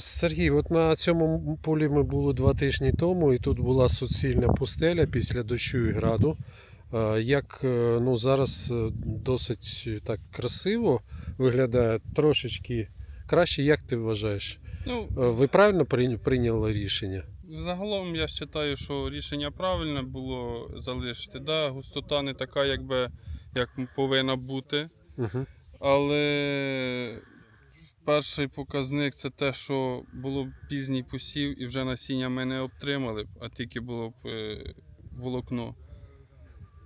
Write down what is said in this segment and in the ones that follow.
Сергій, от на цьому полі ми були два тижні тому, і тут була суцільна пустеля після дощу і граду. Е, Як е, ну, зараз е, досить так красиво виглядає, трошечки краще, як ти вважаєш? Ну, Ви правильно прийняли рішення? загалом я вважаю, що рішення правильне було залишити. Да, густота не така, якби, як повинна бути. Угу. Але перший показник це те, що було б пізній посів і вже насіння ми не обтримали б, а тільки було б е, волокно.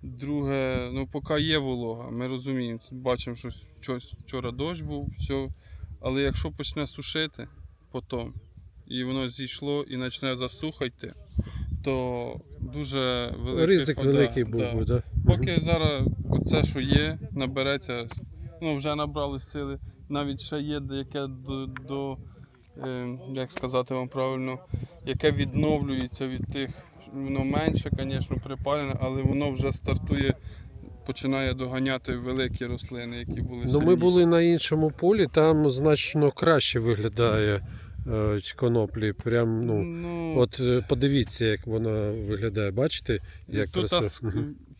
Друге, ну поки є волога, ми розуміємо, бачимо, що щось- вчора дощ був, все. Але якщо почне сушити потім, і воно зійшло і почне засухати, то дуже великий Ризик да, великий був да. да? Поки зараз оце, що є, набереться, ну вже набрали сили. Навіть ще є деяке до, до е, як сказати вам правильно, яке відновлюється від тих, воно менше, звісно, припалене, але воно вже стартує, починає доганяти великі рослини, які були Ну, ми були на іншому полі, там значно краще виглядає е, коноплі. Прям, ну, ну, от е, подивіться, як вона виглядає. Бачите, як тут, красиво?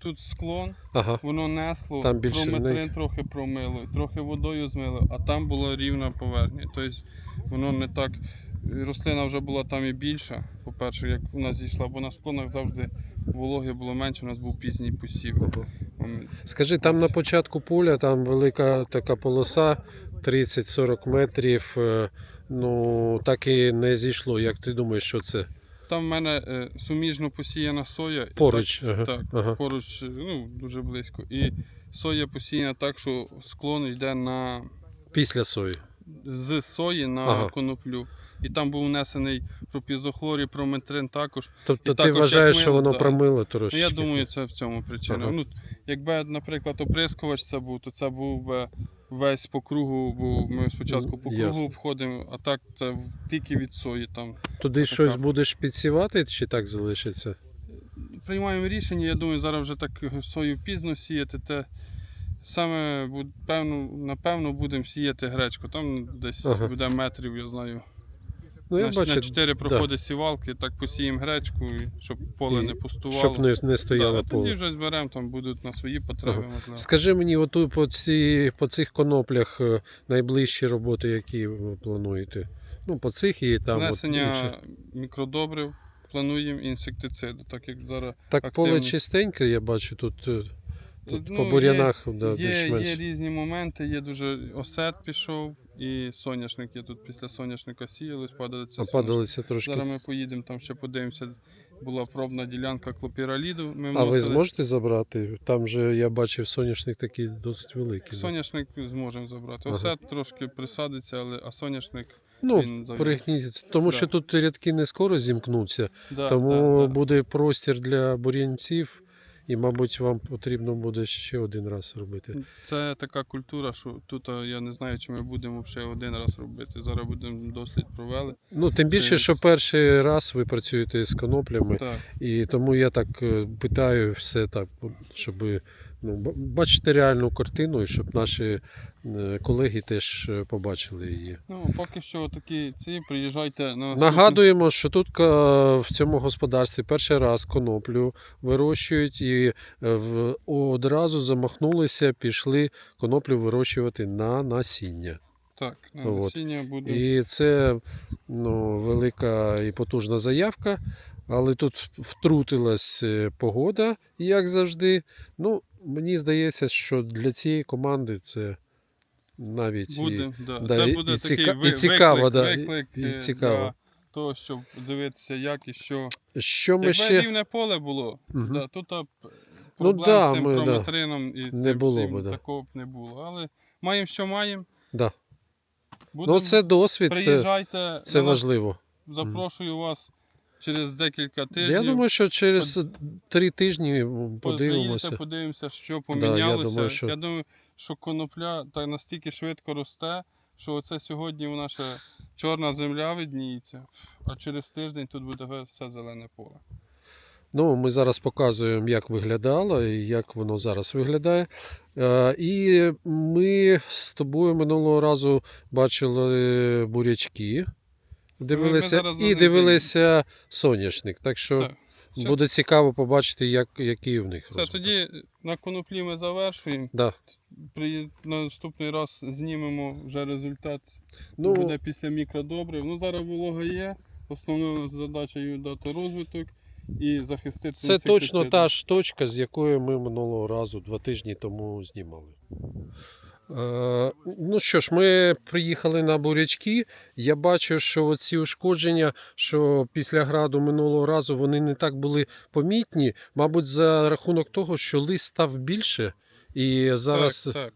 Тут склон, Ага. воно несло, Там прометрин трохи промило, трохи водою змило, а там була рівна поверхня. Тобто воно не так. Рослина вже була там і більша, по-перше, як вона зійшла, бо на склонах завжди вологи було менше, у нас був пізній посів. М, Скажи, там на початку поля там велика така полоса 30-40 метрів. е, Ну, так і не зійшло. Як ти думаєш, що це? Там в мене е, суміжно посіяна соя. Поруч. Ага. Так, так Ага. поруч, е, ну, дуже близько. І соя посіяна так, що склон йде на Після сої. з сої на Ага. коноплю. І там був внесений пропізохлор і прометрин також. Тобто І ти також, вважаєш, як що воно да. промило Ну, трошки? я думаю, це в цьому причина. Ага. Ну, якби, наприклад, оприскувач це був, то це був би весь по кругу, бо ми спочатку по кругу обходимо, а так це тільки від сої там. Туди така. щось будеш підсівати чи так залишиться? Приймаємо рішення, я думаю, зараз вже так сою пізно сіяти, те саме певно, напевно будемо сіяти гречку. Там десь Ага. буде метрів, я знаю. Ну, я на, бачу, на 4 проходи сівалки, так посіємо гречку, і щоб поле І не пустувало. щоб не, не стояло да, а тоді вже зберемо, там будуть на свої потреби. можливо. Скажи мені, оту по, ці, по цих коноплях е, найближчі роботи, які ви плануєте? Ну, по цих і там. Внесення мікродобрив, плануємо і інсектициду, так як зараз Так поле чистеньке, я бачу тут. Е, По, Ну, по є- бур'янах да, є, більш-менш. є різні моменти, є дуже осет пішов і соняшник. Я тут після соняшника сіялись, падалиця. Опадалися трошки. Зараз ми поїдемо, там ще подивимося. Була пробна ділянка клопіраліду. Ми А ви зможете забрати? Там же я бачив соняшник такий досить великий. Соняшник зможемо забрати. Ага. Осет трошки присадиться, але а соняшник. Ну, перегніться. Тому Да. що тут рядки не скоро зімкнуться, Да, тому да, да. буде простір для бур'янців, і, мабуть, вам потрібно буде ще один раз робити. Це така культура, що тут я не знаю, чи ми будемо ще один раз робити. Зараз будемо дослід провели. Ну, тим більше, Це- що перший раз ви працюєте з коноплями, Так. і тому я так е, питаю все так, щоб ну, бачити реальну картину, і щоб наші колеги теж е, побачили її. Ну, поки що такі ці, приїжджайте на Нагадуємо, що тут е, в цьому господарстві перший раз коноплю вирощують і е, одразу замахнулися, пішли коноплю вирощувати на насіння. Так, на От. насіння буде. І це ну, велика і потужна заявка. Але тут втрутилась е, погода, як завжди. Ну, мені здається, що для цієї команди це навіть і- да. да, це і- буде і такий і цікаво, виклик, да, виклик і е, цікаво. для того, щоб дивитися, як і що. що ми Якби ще. рівне поле було, Мгм. да, тут а, п- Ну да, з цим ми, да. і Не цим було всім да. такого б не було. Але маємо, що маємо. Да. Ну, це досвід, приїжджайте. це на важливо. Запрошую вас через декілька тижнів. Я думаю, що через три тижні подивимося. Подивимося, що я помінялося. думаю, що- Я думаю, що конопля так настільки швидко росте, що оце сьогодні вона ще чорна земля видніється, а через тиждень тут буде все зелене поле. Ну, ми зараз показуємо, як виглядало і як воно зараз виглядає. Е, І ми з тобою минулого разу бачили бурячки. дивилися і дивилися соняшник. Так що Так. Буде цікаво побачити, як, який в них все, тоді на коноплі ми завершуємо. Да. При наступний раз знімемо вже результат. Ну, Буде після мікродобрив. Ну зараз волога є. Основна задача їй дати розвиток і захистити. Це точно та ж точка, з якої ми минулого разу два тижні тому знімали. Е, ну що ж, ми приїхали на бурячки. Я бачу, що ці ушкодження, що після граду минулого разу вони не так були помітні. Мабуть, за рахунок того, що лист став більше, і зараз Так,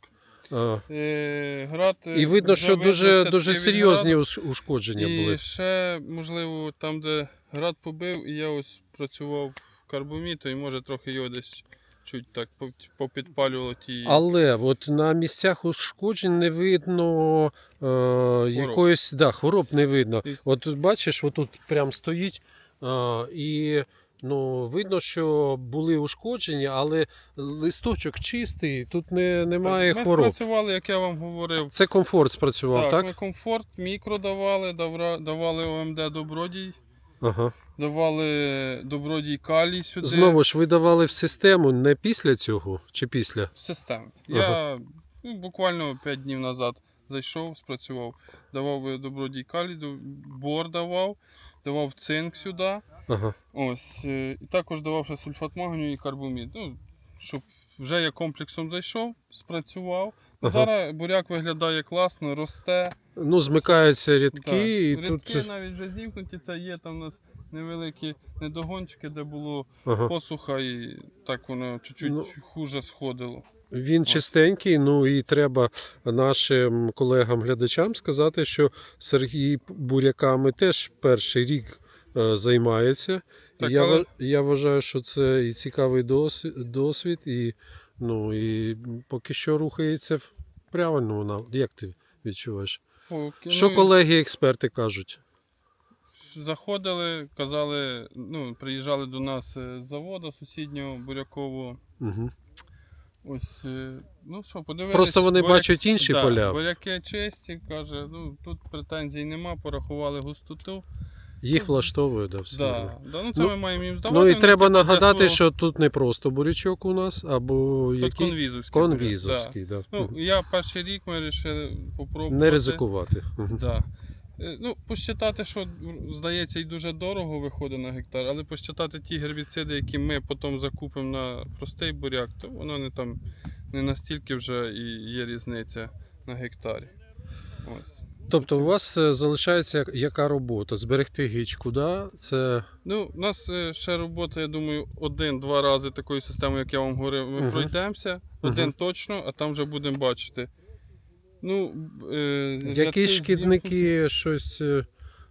так. е, Е, град, е, і видно, що дуже, дуже серйозні ушкодження І були. ще, можливо, там, де град побив, і я ось працював в карбомі, то і може трохи його десь чуть так попідпалювало ті. Але от на місцях ушкоджень не видно е, якоїсь да, хвороб не видно. От бачиш, отут прям стоїть е, і ну, видно, що були ушкодження, але листочок чистий, тут не, немає Ми хвороб. спрацювали, як я вам говорив. Це комфорт спрацював, так? ми комфорт, мікро давали, давали ОМД добродій, Ага. давали добродій калій сюди. Знову ж ви давали в систему не після цього чи після? в систему. Ага. Я ну, буквально 5 днів назад зайшов, спрацював. Давав добродій калій, бор давав, давав цинк сюди. Ага. Ось. е, І також давав ще сульфат магнію і карбомід. Ну, щоб вже я комплексом зайшов, спрацював. Ага. Зараз буряк виглядає класно, росте. Ну, змикаються рядки, Так. і Рідки тут. навіть вже зімкнуті, це є там у нас невеликі недогончики, де було Ага. посуха, і так воно чуть-чуть Ну, хуже сходило. Він чистенький, ну і треба нашим колегам-глядачам сказати, що Сергій буряками теж перший рік е, займається. Так, я, але- я вважаю, що це і цікавий досвід, досвід і, ну, і поки що рухається в правильному нам. Як ти відчуваєш? Поки- Що ну, колеги-експерти кажуть? Заходили, казали, ну, приїжджали до нас е, з заводу сусіднього бурякового. Угу. Ось, е, ну що, подивилися. Просто вони бачать інші поля. Буряки чисті, каже, ну тут претензій нема, порахували густоту. Їх влаштовує, да, все. Да, да, ну це Ну, ми маємо їм здавати. Ну і треба типу, нагадати, свого- що тут не просто бурячок у нас, або тут який конвізовський. конвізовський. Да. Да. Ну, я перший рік ми вирішили попробувати. Не ризикувати. Да. Е, Ну, посчитати, що здається, і дуже дорого виходить на гектар, але посчитати ті гербіциди, які ми потім закупимо на простий буряк, то воно не там не настільки вже і є різниця на гектарі. Ось. Тобто у вас е, залишається яка робота? Зберегти гічку, да? Це Ну, у нас е, ще робота, я думаю, один-два рази такою системою, як я вам говорив, ми Мгм. пройдемося. Один Мгм. точно, а там вже будемо бачити. Ну, е, які шкідники щось е,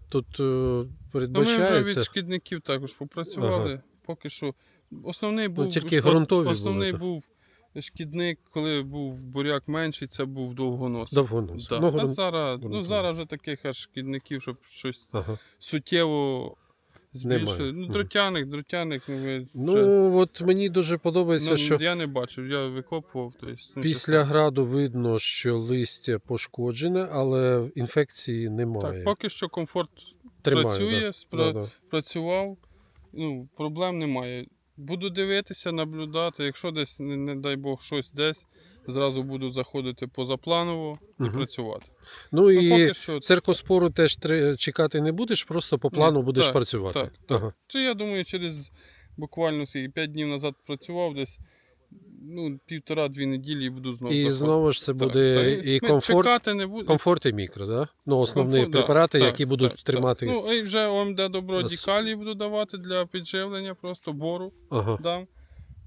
тут е, Ну, ми вже від шкідників також попрацювали. Поки що. Основний був Ну, тільки ґрунтові Основний були, був шкідник, коли був буряк менший, це був довгонос. Довгонос. Да. Ну, а зараз, ну, зараз вже таких аж шкідників, щоб щось Ага. суттєво збільшили. Ну, дротяник, дротяник, ну ви. вже- Ну, от мені дуже подобається, ну, що я не бачив, я викопував. Тобто, ну, після граду видно, що листя пошкоджене, але інфекції немає. Так, поки що комфорт Тримає, працює, да. спра- Да, да. працював, ну, проблем немає. Буду дивитися, наблюдати. Якщо десь, не, не дай Бог, щось десь, зразу буду заходити позапланово і Мгм. працювати. Ну Ну, і поки що, циркоспору теж тре- чекати не будеш, просто по плану будеш так, працювати. так, так. Ага. це я думаю, через буквально 5 днів назад працював десь. Ну, півтора-дві неділі і буду знову І заходити. знову ж це буде так. і Ми комфорт, Чекати не буде. комфорт і мікро, да? Ну, основні Комфорт, препарати, так, які будуть так, тримати. Так. Ну, і вже ОМД доброді С- калій буду давати для підживлення, просто бору. Ага. дам.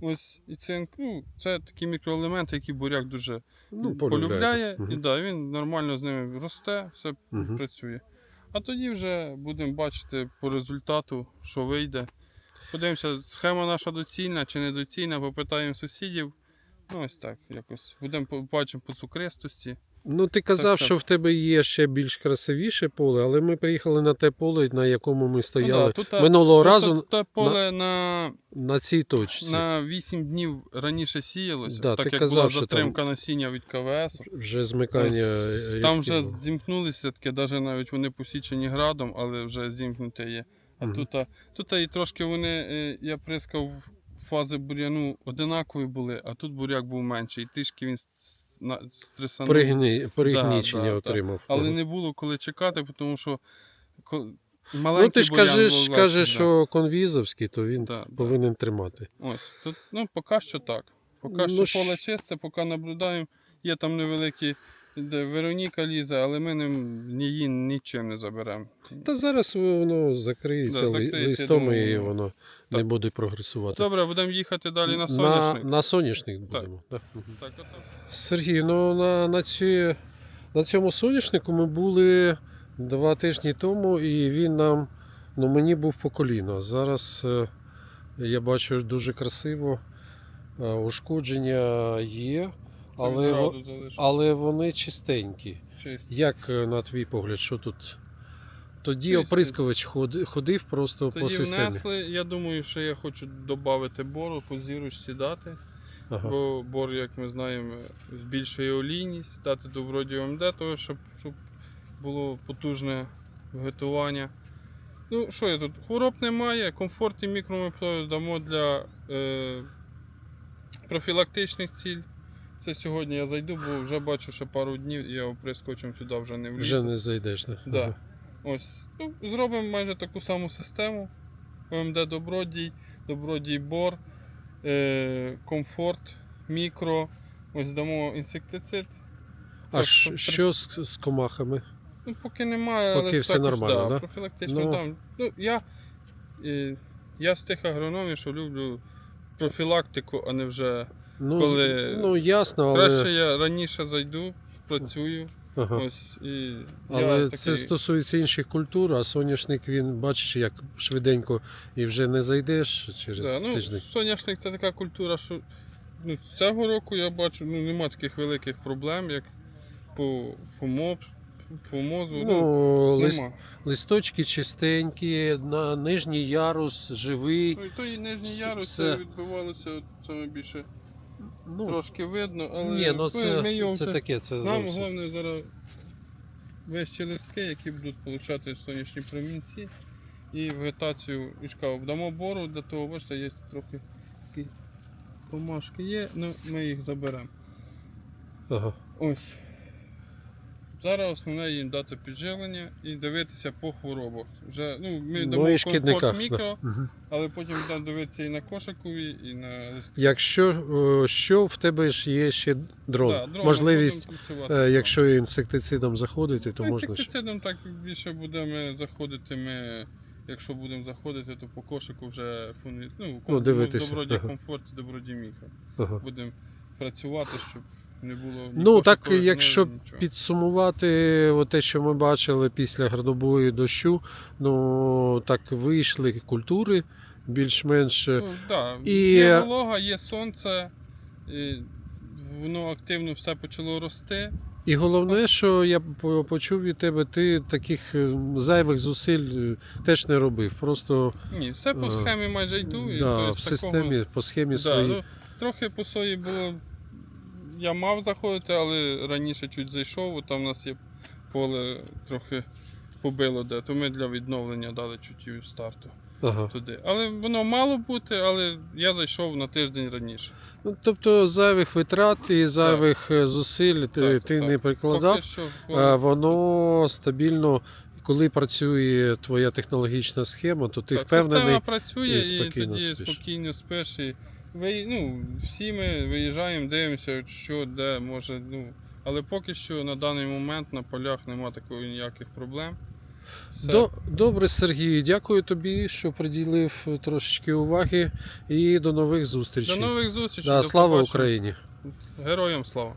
Ось і цинк. Ну, це такі мікроелементи, які буряк дуже Ну, полюбляє. полюбляє. І да, він нормально з ними росте, все Мгм. працює. А тоді вже будемо бачити по результату, що вийде. Подивимося, схема наша доцільна чи недоцільна, попитаємо сусідів. Ну, ось так, якось. Будемо побачимо по цукристості. Ну, ти казав, все. що в тебе є ще більш красивіше поле, але ми приїхали на те поле, на якому ми стояли Ну, да, тут, минулого разу Те поле на, на цій точці. на 8 днів раніше сіялося, Да, так ти як казав, була там- затримка насіння від КВС. Вже змикання. Ось Там вже зімкнулися таке, навіть вони посічені градом, але вже зімкнуте є. А тут, тут і трошки вони, е, я прискав, фази бур'яну одинакові були, а тут буряк був менший. І трішки він стресанув. Пригни... Пригнічення да, да. отримав. Але не було коли чекати, тому що ко- Ну, ти ж кажеш, кажеш, да. що конвізовський, то він Да, да. повинен тримати. Ось, тут, ну, поки що так. Поки Ну, що поле чисте, поки наблюдаємо. Є там невеликі, Вероніка лізе, але ми ні її нічим не заберемо. Та зараз воно закриється, Да, закриється, листом думаю, і воно- воно не буде прогресувати. Добре, будемо їхати далі на на, соняшник. на соняшник будемо. Так. Так, ото. Сергій, ну на, на, ці, на цьому соняшнику ми були два тижні тому, і він нам, ну мені був по коліно. Зараз е, я бачу дуже красиво. е, Ушкодження є, але, во- але вони чистенькі. Чисто. Як е, на твій погляд, що тут? Тоді Чисто. оприскувач ходи- ходив просто по Тоді системі. внесли, я думаю, що я хочу додати бору, по зірочці дати. Ага. Бо бор, як ми знаємо, збільшує олійність, дати добродію МД, того, щоб, щоб було потужне вегетування. Ну, що я тут? Хвороб немає, комфорт і мікромеплою дамо для е, профілактичних ціль. Це сьогодні я зайду, бо вже бачу, що пару днів я оприскочем сюди вже не влізу. Вже не зайдеш. Да? Да. Ага. Ось. Ну, зробимо майже таку саму систему. ОМД Добродій, Добродій Бор, е, комфорт, мікро. Ось дамо інсектицид. А Так, що, при- що з, з комахами? Ну, поки немає, Поки але все також, нормально, да, да? профілактично Ну. Ну, я, е, я з тих агрономів, що люблю профілактику, а не вже. Ну, Коли- ну ясно, але, Краще я раніше зайду, працюю. ага. Ось, і але я це такий, стосується інших культур, а соняшник він бачиш, як швиденько і вже не зайдеш через Да, ну, тиждень. соняшник це така культура, що ну, цього року я бачу, ну, нема таких великих проблем, як по ФОМО, ФОМОЗу. Ну, Ну, лист, нема. листочки чистенькі, на нижній ярус живий. Ну, і той нижній ярус все. відбувалося от саме більше Ну, трошки видно, але ні, ну це, ми його це вже- таке, це нам зовсім. головне зараз вищі листки, які будуть отримати сонячні промінці і вегетацію ішка. обдамо бору, для того, бачите, є трохи такі помашки є, ну ми їх заберемо. Ага. Ось. Зараз основне їм дати підживлення і дивитися по хворобах. Вже, ну, ми Ну дамо і комфорт мікро, Да. Але потім будемо дивитися і на кошикові, і на листки. Якщо е, що в тебе ж є ще дрон, Да, дроном можливість, е, якщо інсектицидом заходити, то Ну, можна. Інсектицидом так більше будемо заходити. Ми, якщо будемо заходити, то по кошику вже фуни, ну, Ну, дивитися, добродій ага. комфорт і добродій мікро. Ага. Будемо працювати, щоб не було Ну так, кошикових, якщо нічого. підсумувати те, що ми бачили після градобою дощу, ну так вийшли культури більш-менш. е, Ну, да. І- Є волога, є сонце, і воно активно все почало рости. І головне, що я почув від тебе, ти таких е, зайвих зусиль е, теж не робив. Просто Ні, все по схемі майже йду. і, да, тобто, в такого- системі, по схемі Да, своїй. ну, трохи по сої було. Я мав заходити, але раніше чуть зайшов, там у нас є поле трохи побило де, то ми для відновлення дали чуть старту Ага. туди. Але воно мало бути, але я зайшов на тиждень раніше. Ну, тобто зайвих витрат і зайвих е, зусиль ти, Так, ти так. не прикладав. Поки що А воно стабільно, коли працює твоя технологічна схема, то ти так, впевнений. система працює і і, тоді спиш. спокійно спиш. І ви, ну, всі ми виїжджаємо, дивимося, що де може. Ну, але поки що на даний момент на полях немає такої ніяких проблем. Все. До, добре, Сергій, дякую тобі, що приділив трошечки уваги. І до нових До зустрічей. нових зустрічей. да, до слава побачення. Україні! Героям слава!